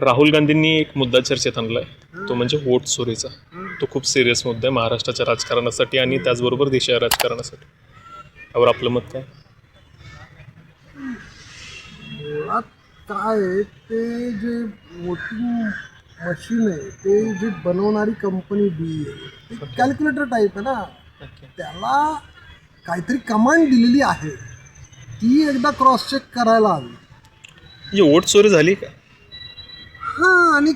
राहुल गांधींनी एक मुद्दा चर्चेत आणलाय. तो म्हणजे वोट चोरीचा. तो खूप सिरियस मुद्दा आहे महाराष्ट्राच्या राजकारणासाठी आणि त्याचबरोबर देशाच्या राजकारणासाठी. यावर आपलं मत काय? मुळात काय आहे, ते जे वोटिंग मशीन आहे ते जे बनवणारी कंपनी बी आहे ते कॅल्क्युलेटर टाईप आहे ना. त्याला काहीतरी कमांड दिलेली आहे. ती एकदा क्रॉस चेक करायला हवी. म्हणजे वोट चोरी झाली का? हां आणि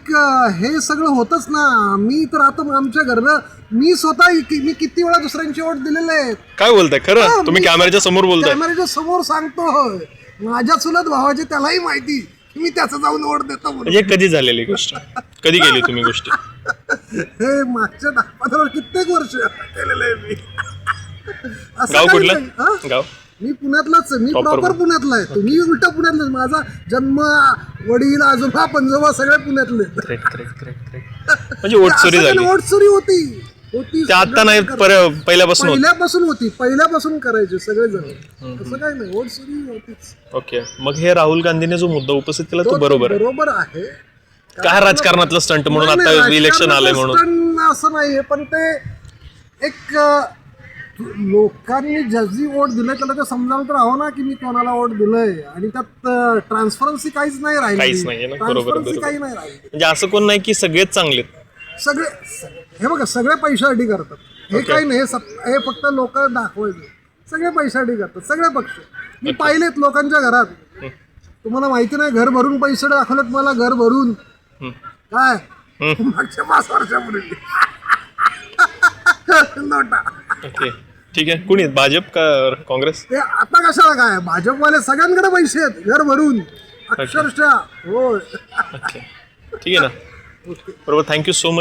हे सगळं होतच ना. मी तर आता आमच्या घरनं मी स्वतः कि- मी किती वेळा दुसऱ्यांचे वोट दिलेले आहेत काय बोलताय? हा, खरं तुम्ही मी- कॅमेऱ्याच्या समोर बोलताय. कॅमेऱ्याच्या समोर सांगतो होय. माझ्या चुलत भावाचे त्यालाही माहिती की मी त्याचं जाऊन वोट देतो म्हणून. म्हणजे कधी झालेली गोष्ट? कधी केली तुम्ही गोष्टी? हे मागच्या दहा पंधरा कित्येक वर्ष केलेलं आहे मी. असं गाव काही कुठलं? नाही, हा? गाव? मी पुण्यातलाच आहे. मी Proper प्रॉपर पुण्यातला आहे. तुम्ही उलटा पुण्यातला माझा जन्म वडील आजोबा पंजोबा सगळे पुण्यातले. करेक्ट करेक्ट करेक्ट करेक्ट म्हणजे वोट चोरी झाली. वोट चोरी होती. होती ते आता नाही पर- पहिल्यापासून होत. पहिल्यापासून होती पहिल्यापासून करायचे सगळेजण. असं काही नाही वोट चोरी होतीच. ओके मग हे राहुल गांधींने जो मुद्दा उपस्थित केला तो बरोबर आहे. बरोबर आहे. काय राजकारणातलं स्टंट म्हणून नाही, आता नाही, इलेक्शन आलंय म्हणून? राजकारणाचं stunt असं नाहीये पण ते एक अं, लोकांनी ज्याची वोट दिलंय त्याला ते समजायला तर हवं ना की मी कोणाला वोट दिलंय. आणि त्यात ट्रान्सफरन्सी काहीच नाही राहिली. काहीच नाहीये ना, बरोबर, ट्रान्सफरन्सी बरोबर. काही नाही राहिली. म्हणजे असं कोण नाही की सगळेच चांगलेत सगळे हे बघा सगळे पैशासाठी करतात. हे काही नाही हे हे फक्त लोक दाखवायचे. सगळे पैशासाठी करतात सगळे पक्ष. मी पाहिलेत लोकांच्या घरात. तुम्हाला माहिती नाही घर भरून पैसे दाखवलेत मला घर भरून. हम्म. काय? मागच्या पाच वर्षापूर्वी. नोटा. ओके. ठीक आहे. कुणी भाजप का काँग्रेस? आता कशाला काय? भाजपवाले सगळ्यांकडे पैसे आहेत घर भरून. अक्षरशः. होय. ओके. ठीक आहे ना. बरोबर. Thank you so much